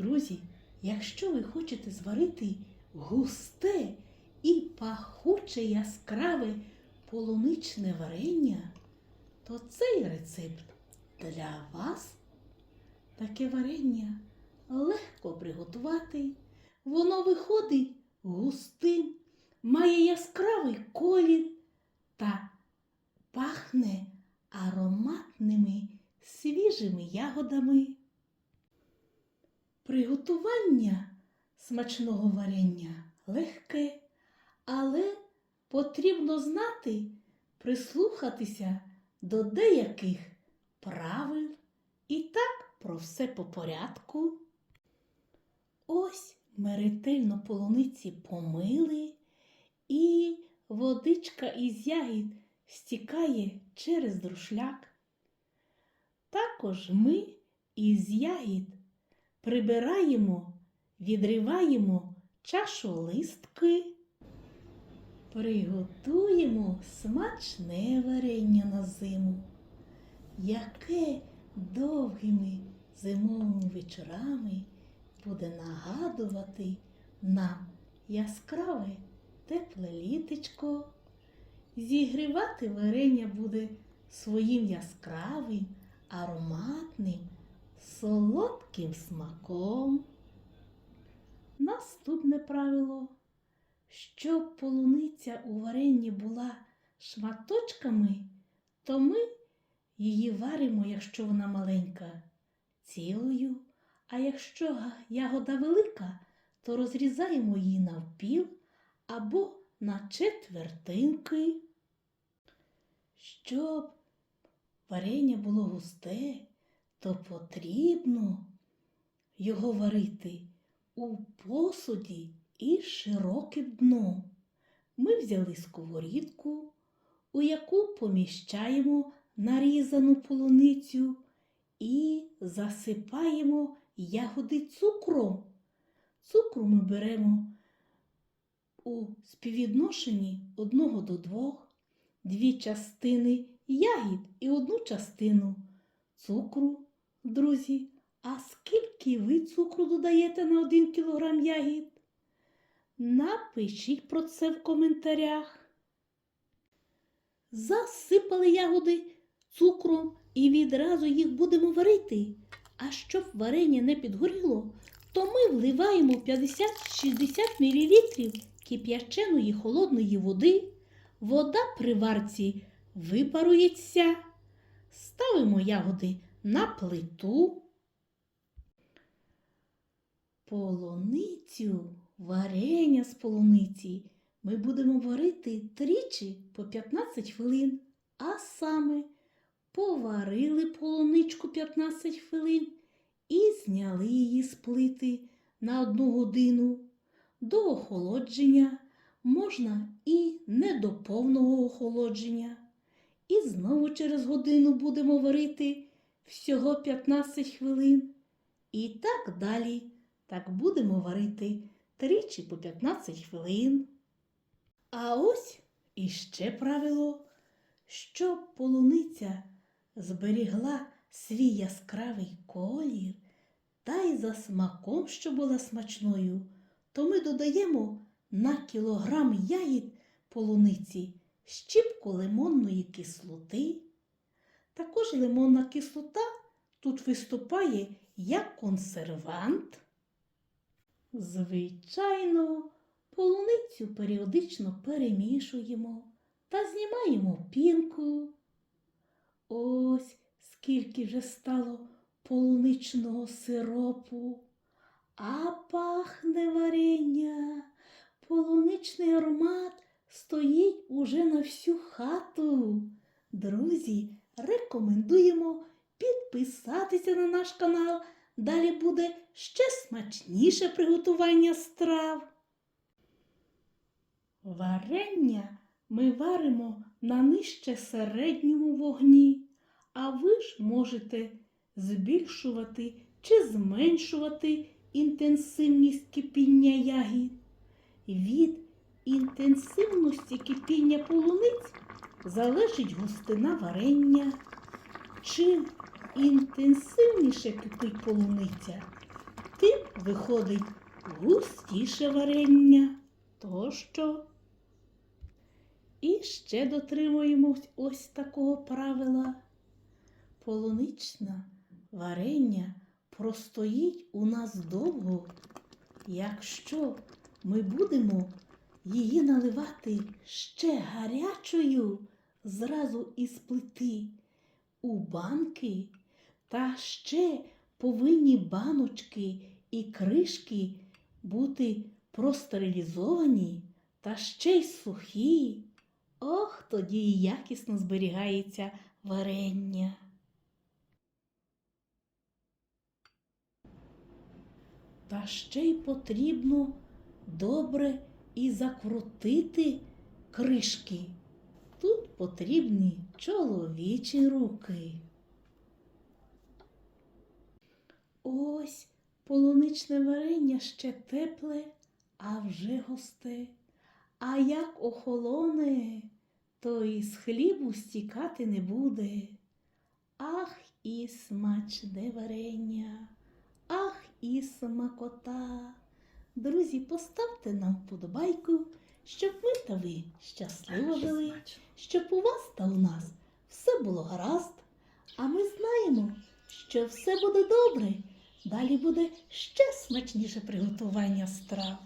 Друзі, якщо ви хочете зварити густе і пахуче яскраве полуничне варення, то цей рецепт для вас. Таке варення легко приготувати. Воно виходить густим, має яскравий колір та пахне ароматними свіжими ягодами. Приготування смачного варення легке, але потрібно знати, прислухатися до деяких правил і так про все по порядку. Ось ми ретельно полуниці помили, і водичка із ягід стікає через друшляк. Також ми із ягід прибираємо, відриваємо чашу листки, приготуємо смачне варення на зиму, яке довгими зимовими вечорами буде нагадувати нам яскраве тепле літечко. Зігрівати варення буде своїм яскравим, ароматним, солодким смаком. Наступне правило. Щоб полуниця у варенні була шматочками, то ми її варимо, якщо вона маленька, цілою, а якщо ягода велика, то розрізаємо її навпіл або на четвертинки. Щоб варення було густе, то потрібно його варити у посуді із широким дном. Ми взяли сковорідку, у яку поміщаємо нарізану полуницю і засипаємо ягоди цукром. Цукру ми беремо у співвідношенні одного до двох, дві частини ягід і одну частину цукру, друзі. А скільки ви цукру додаєте на 1 кілограм ягід? Напишіть про це в коментарях. Засипали ягоди цукром і відразу їх будемо варити. А щоб варення не підгоріло, то ми вливаємо 50-60 мл кип'яченої холодної води. Вода при варці випарується. Ставимо ягоди на плиту. Полуницю, варення з полуниці ми будемо варити тричі по 15 хвилин, а саме поварили полуничку 15 хвилин і зняли її з плити на одну годину. До охолодження можна і не до повного охолодження. І знову через годину будемо варити всього 15 хвилин. І так далі. Так будемо варити тричі по 15 хвилин. А ось іще правило, щоб полуниця зберігла свій яскравий колір та й за смаком, що була смачною, то ми додаємо на кілограм ягід полуниці щіпку лимонної кислоти. Також лимонна кислота тут виступає як консервант. Звичайно, полуницю періодично перемішуємо та знімаємо пінку. Ось скільки вже стало полуничного сиропу, а пахне варення, полуничний аромат стоїть уже на всю хату. Друзі, рекомендуємо підписатися на наш канал. Далі буде ще смачніше приготування страв. Варення ми варимо на нижче середньому вогні, а ви ж можете збільшувати чи зменшувати інтенсивність кипіння ягід. Від інтенсивності кипіння полуниць залежить густина варення. Чим інтенсивніше кипить полуниця, тим виходить густіше варення. То що? І ще дотримуємось ось такого правила. Полунична варення простоїть у нас довго, якщо ми будемо її наливати ще гарячою зразу із плити у банки, та ще повинні баночки і кришки бути простерилізовані та ще й сухі. Ох, тоді і якісно зберігається варення. Та ще й потрібно добре і закрутити кришки. Тут потрібні чоловічі руки. Ось полуничне варення ще тепле, а вже густе. А як охолоне, то із хлібу стікати не буде. Ах, і смачне варення, ах, і смакота. Друзі, поставте нам вподобайку, щоб ми та ви щасливо жили, щоб у вас та у нас все було гаразд. А ми знаємо, що все буде добре. Далі буде ще смачніше приготування страв.